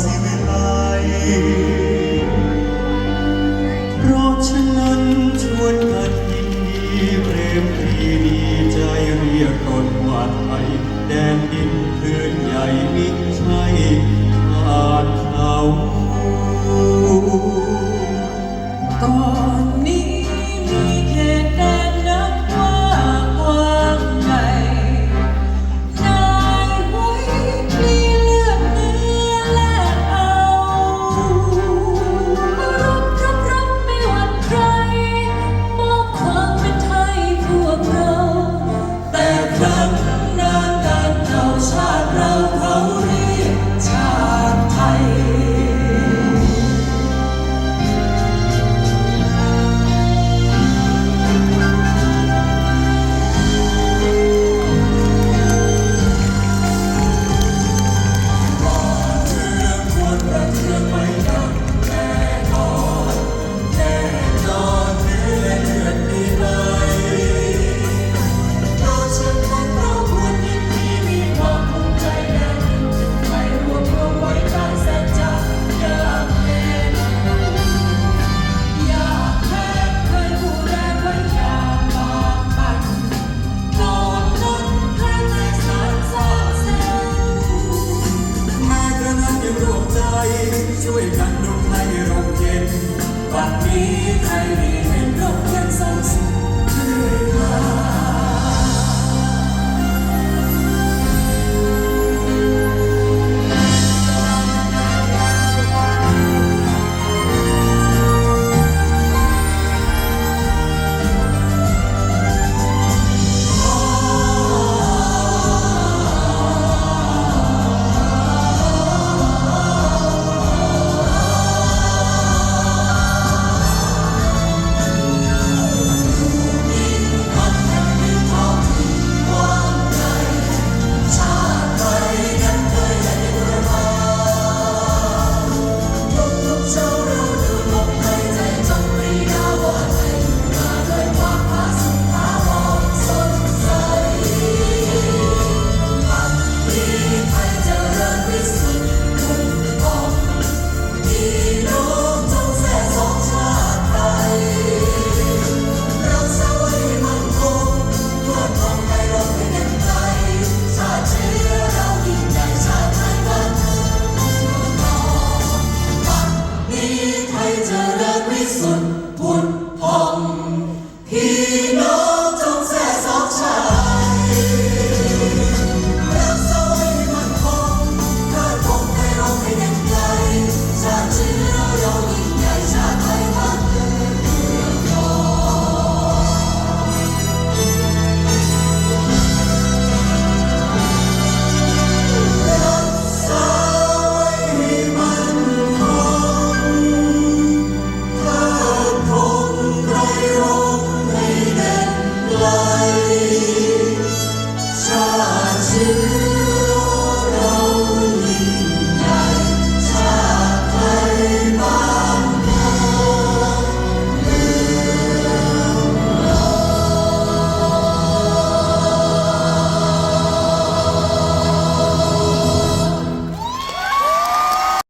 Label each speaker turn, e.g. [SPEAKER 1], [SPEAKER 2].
[SPEAKER 1] สิวิไลเพราะฉะนั้นชวนกันยินดีเปรมปรีดีใจเรียกก่อนว่าไทยแดนดินพื้นใหญ่มิใช่ขาดเขาก่อน I need and broken songs.